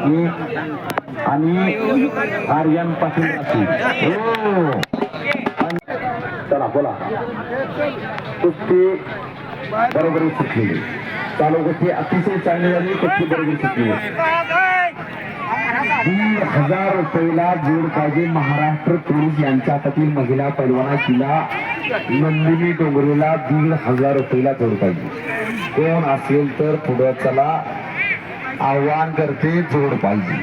आणि आर्यन पाटील चला बोला. कुस्ती बरोबर सुटलेली. चालू कुस्ती अतिशय चांगली झाली कुस्ती बरोबर सुटली दीड हजार रुपयाला जोड पाहिजे महाराष्ट्र पोलीस यांच्या हातातील महिला पैलवानाचीला नंदिनी डोंगरेला दीड हजार रुपयाला जोड पाहिजे. कोण असेल तर पुढं चला. आव्हान करते जोड पाहिजे.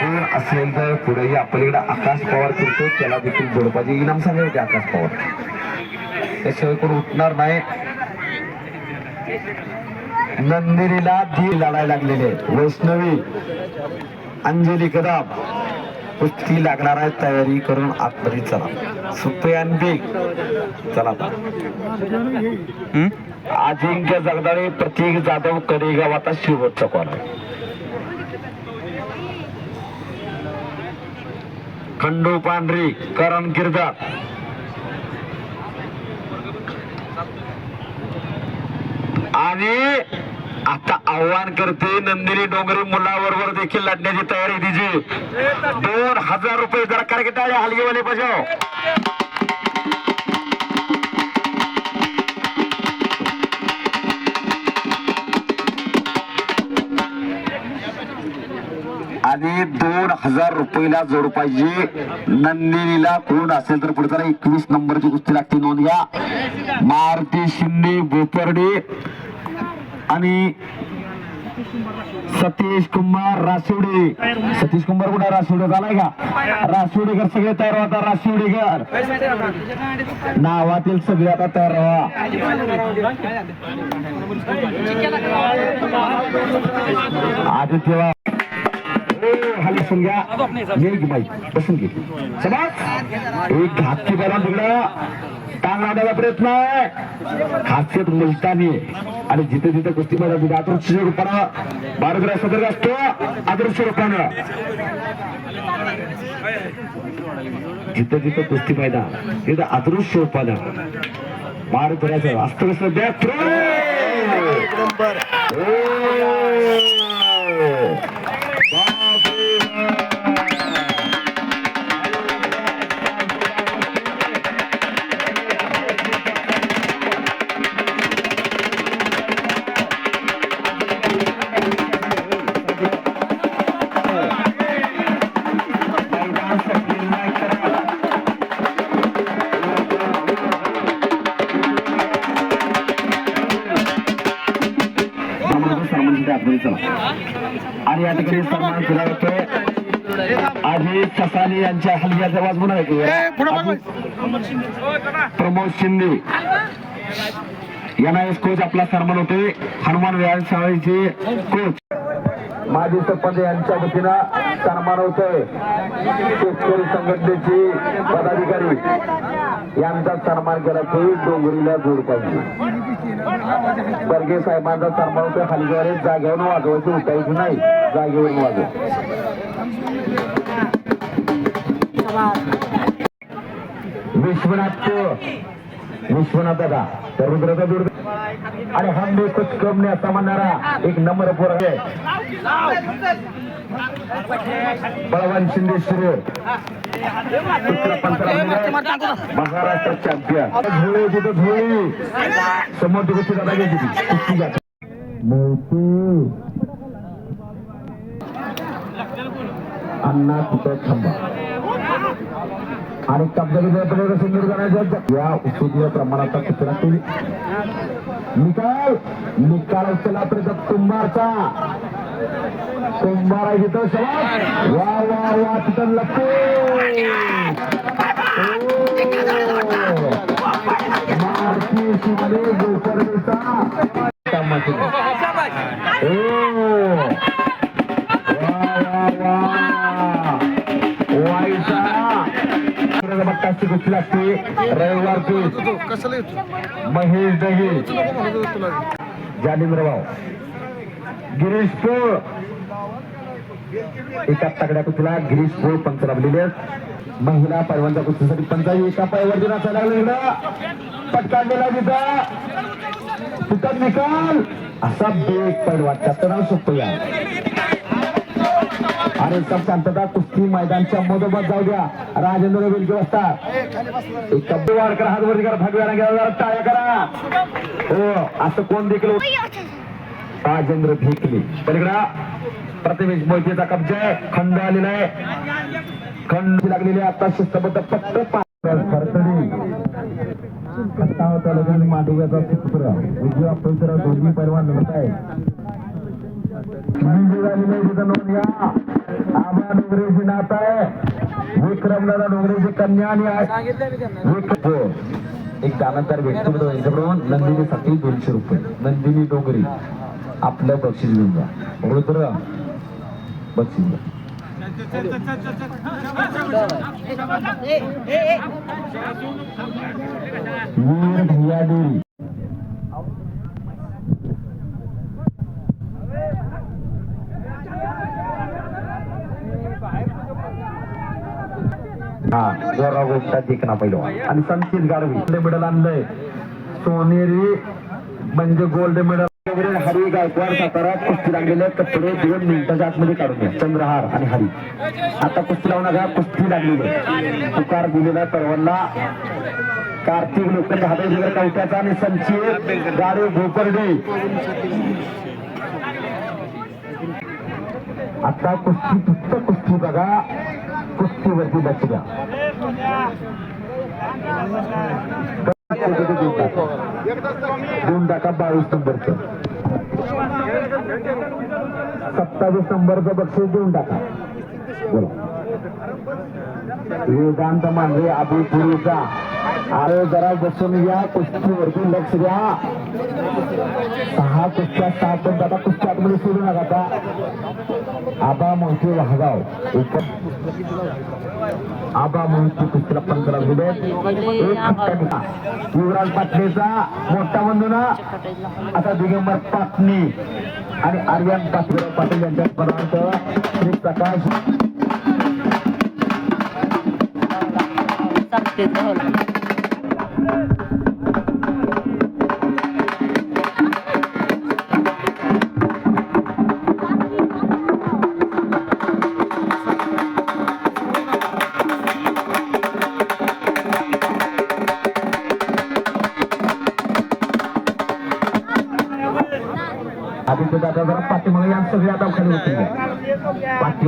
कोण असेल तर पुढेही आपल्याकडे आकाश पवार करतो त्याला देखील जोड पाहिजे. इनाम सांगा होते आकाश पवार. त्याशिवाय कोण उठणार नाही. नंदिनीला धीर लढायला लागलेले आहेत. वैष्णवी अंजली कदम. कुस्ती लागणार आहे तयारी करून आतमध्ये चला. सुप्रियान बेग. चला आता. अजिंक्य जगदाळे प्रतीक जाधव कडेगाव आता शेवटचा कॉल खंडू पांढरी करण किरदार. आणि आता आव्हान करते नंदिनी डोंगरे मुलाबरोबर देखील लढण्याची तयारी तिची. दोन हजार रुपये जरा कार्यक्रम टाळे हलगेवाले बजाव. आणि दोन हजार रुपयेला जोड पाहिजे. नंदिनीला कोण असेल तर पुढे एकवीस नंबरची कुस्ती लागते नोंद घ्या. मारुती शिंदे बोपर्डे आणि सतीश कुमार राशिवडे सतीश कुमार कुठे? राशिवडे झालाय का? राशिवडेकर सगळे तयार होता. राशिवडेकर नावातील सगळे आता तयार व्हा आदित्य वा- ए, खाली बसून घ्या ये की बाई बसून घे. समाज एक हाती बरा तिकडं. टांग लावण्याचा प्रयत्न हास्यात मुलतानी. आणि जिथे जिथे कुस्ती बघा तिथे आदर्श रूपानं बारगरा सदर असतो. आदर्श रूपानं. जिथं जिथं कुस्ती पाहिजे तिथं अदृश्य रूपानं. मार करायचं आणि या ठिकाणी सन्मान केला जातोय. अजित ससानी यांच्या हलग्याचा आवाज म्हणून ऐकूया. प्रमोद शिंदे. यांना कोच आपला सन्मान होते हनुमान व्यायाम शाळेचे कोच माजी सरपंच यांच्या वतीनं सन्मान होतोय. शेतकरी संघटनेचे पदाधिकारी. यांचा सन्मान केला तो डोंगरीला जोड पाहिजे. बर्गे साहेबांचा सन्मान त्या हलग्यावर जागेवर वाजवायचं उठायचं नाही. जागेवरून वाजव. विश्वनाथ विश्वनाथ दादा. तर रुद्राचा दूर. आणि हम भी कुछ कम नाही असा म्हणणारा एक नंबर पोर आहे. बळवान शिंदे शिरे महाराष्ट्र चॅम्पियन धुळे तिथं धुळे. समोर ती गोष्टी दादा घ्यायची अण्णा तिथं थांबा. आणि कब्जा सिंदूर करायचं या उत्सुकीय प्रमाणाचा कुत्रा केली निकाल. निकाल चला प्रताप कुंभारचा. कुंभार तिथं. सवाल वा वा वा तिथं लपे. मारुती शिवले गोकर्णीचा कामाची ओ बट्टाची गोष्टी लागते रविवारची. महेश दही. जालिंद्रभाऊ गिरीश पोळ एका तगड्या कुस्तीला गिरीश पोळ पंच लाभलेले महिला पैलवानच्या कुस्तीसाठी पंचायत एका पायावर दिनाचा लागलेला पटकाडलेला तिथं. तिथं निकाल. असा बेग पैलवान त्याचं नाव सोपं या आणि सब शांतता कुस्ती मैदानच्या मधोमध जाऊ द्या. राजेंद्र वेलके बसतात एक कब्बी वाडकर हात वरती करा. भगव्याला गेला टाळ्या करा. हो असं कोण देखील राजेंद्र भेकले पलीकडा प्रतिमेश मोहितेचा कब्जा आहे. खंड आलेला आहे. खंड लागलेली आता शिस्तबद्ध फक्त खरतडी सत्तावन्न तालुक्यातील मांडव्याचा पुत्र. उजव्या पवित्र दोन्ही परवा लढत आहे आबा डोंगरेची नात आहे. विक्रमदादा डोंगरेची कन्या आणि हो. एक त्यानंतर व्यक्तिगत यांच्याकडून दोनशे रुपये. नंदिनी डोंगरी. आपलं बक्षीस घेऊन जा. रुद्र बक्षीस घ्या वीर भैया हा गोरा गोष्टा जिंकणा पहिलो आणि संचित गाडवी गोल्ड मेडल आणलंय. सोनेरी म्हणजे गोल्ड मेडल हरी गायकवाड सातारा कुस्ती लागलेले कपडे दोन मिनिटाच्या आतमध्ये काढून घ्या. चंद्रहार आणि हरी. आता कुस्ती लावू नका कुस्ती लागलेली. पुकार दिलेला परवानला. कार्तिक लोखंड हातावर कवट्याचा आणि संचित गाडी भोकरडे आता कुस्ती फक्त कुस्ती बघा. कुस्तीवरती लक्ष द्या. दोन टाका बावीस नंबरचं सत्तावीस नंबरचं बक्षीस देऊन टाका बोला. वेदांत मांडरे अभिपुरीचा. अरे जरा बसून या कुस्तीवरती लक्ष द्या. सहा कुस्त्या सात पण आता कुस्त्या आतमध्ये सोडू नका आता. आबा मोठे वाहगाव उप- आबा म्हणून कुस्तीला पंधरा दिले एक युवराज पाटलेचा मोठा बंधूना. आता दिगंबर पाटणी आणि आर्यन पाटील पाटील यांच्या पदार्थ श्री प्रकाश.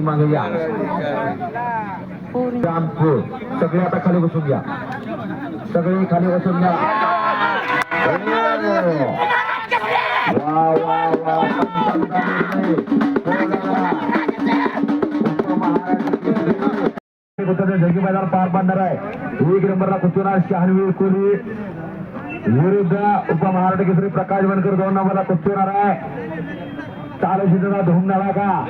घ्या पाठीमागे या. पूर्ण. रामपूर सगळे आता खाली बसून घ्या. सगळे खाली बसून घ्या. वा जगी मैदान पार पाडणार आहे. एक नंबरला कुस्तीवर शहानवीर कोहली. विरुद्ध उपमहाराष्ट्र केसरी प्रकाश बनकर दोन नंबरला कुस्तीवर आहे. चालू शिजला धुमणारा का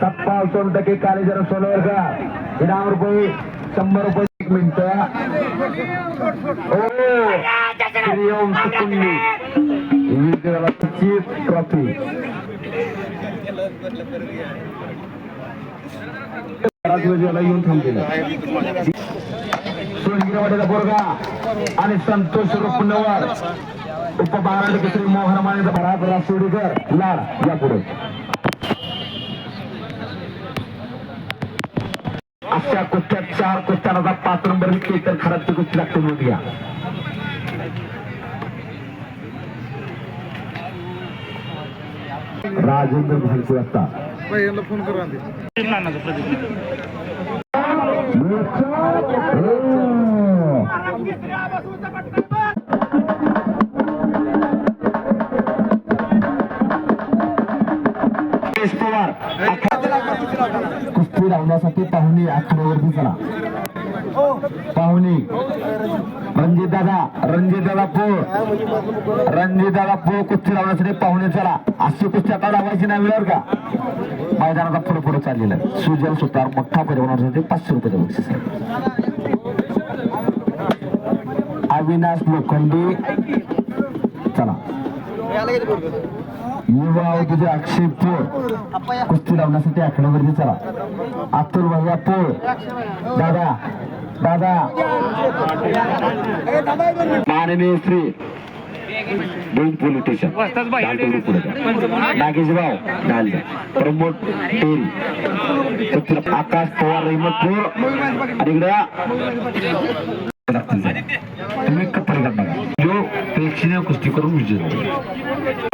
सप्पा दोन टक्के कालेजर सोलवर का? इनाम रुपये शंभर रुपये एक minute. Om Sukundi chief trophy. येऊन थांबलेलं सोनगिरवाडीचा बोरगा आणि संतोष रुपनवर उपमहाराष्ट्र श्री मोहन मानेचा भरात रासोडीकर लाड या अशा कुस्त्यात चार कुस्त्यांचा पाच नंबर विकते तर खराबची कुस्ती लागते म्हणून घ्या राजेंद्र भालके पहिल्यांदा फोन करा पवार. लावण्यासाठी पाहुणे आखाड्यावरती चला. पाहुणे रणजित दादा रणजित दादा पोळ रणजित दादा पोळ कुस्ती लावण्यासाठी पाहुणे चला. अशी कुस्ती आता लावायची नाही वेळेवर का? मैदानाचा पुढे पुढे चाललेला आहे. सुजल सुतार मोठा परिवारासाठी पाचशे रुपये बक्षीस अविनाश लोखंडे. चला. युवा तुझे अक्षय पोळ कुस्ती लावण्यासाठी आकड्यावरती चला. अतुल भैया पोळ दादा दादा. माननीय श्री दोन पोलीस स्टेशन. डाल प्रमोद टेरी. आकाश पवार रहिमतपूर आणि इकडे तुम्ही कपडे घालणार जो प्रेक्षणीय कुस्ती करून विजय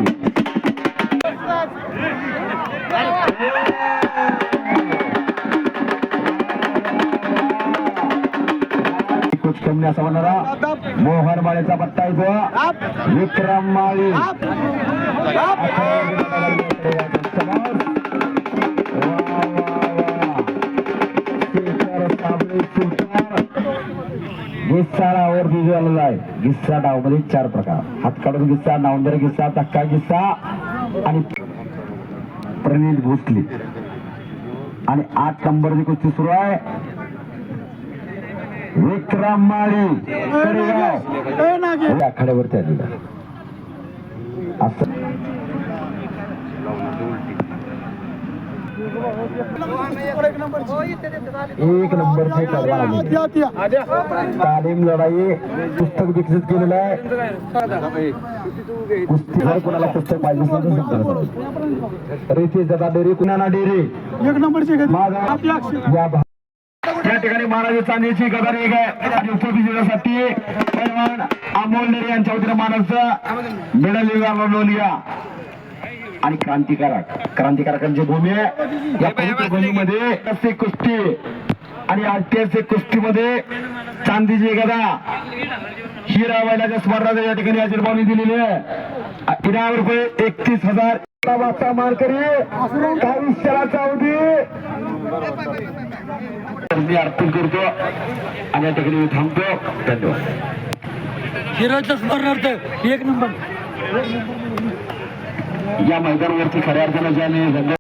कुछ कमी मोहन माळेचा पत्ता येतो विक्रम माळी. गिस्सा गिस्साडावर झालेला आहे. गिस्सा डावमध्ये चार प्रकार. हातकाडून गिस्सा नावंदर गिस्सा धक्का गिस्सा आणि प्रणित भोसले. आणि आठ नंबरची कुस्ती सुरू आहे. विक्रम माळी आखाड्यावरती आलेला. असं एक नंबरचे लागले. तालीम लढाई पुस्तक विकसित केलेलं आहे. कुस्ती जर कोणाला पुस्तक पाहिजे. रेती जगा डेरी कुणाला डेरी? एक नंबरचे या ठिकाणी महाराज चांदीची गदार एक आहे. आणि उपविजेत्यासाठी पैलवान अमोल नेरे यांच्या वतीने महाराजचं मेडल विभाग आणि क्रांतिकारक क्रांतिकारकांची भूमी आहे या पवित्र भूमीमध्ये कुस्ती आणि ऐतिहासिक कुस्तीमध्ये चांदीची गदा हिरा बैलाच्या स्पर्धा या ठिकाणी आशीर्वाणी दिलेली आहे. इनाम रुपये एकतीस हजार. वाजता मानकरी काही क्षणाचा अवधी. मी अर्पण करतो आणि या ठिकाणी मी थांबतो. धन्यवाद. हिराच्या स्मरणार्थ एक नंबर. या मैदानावरती खऱ्या अर्थानं ज्याने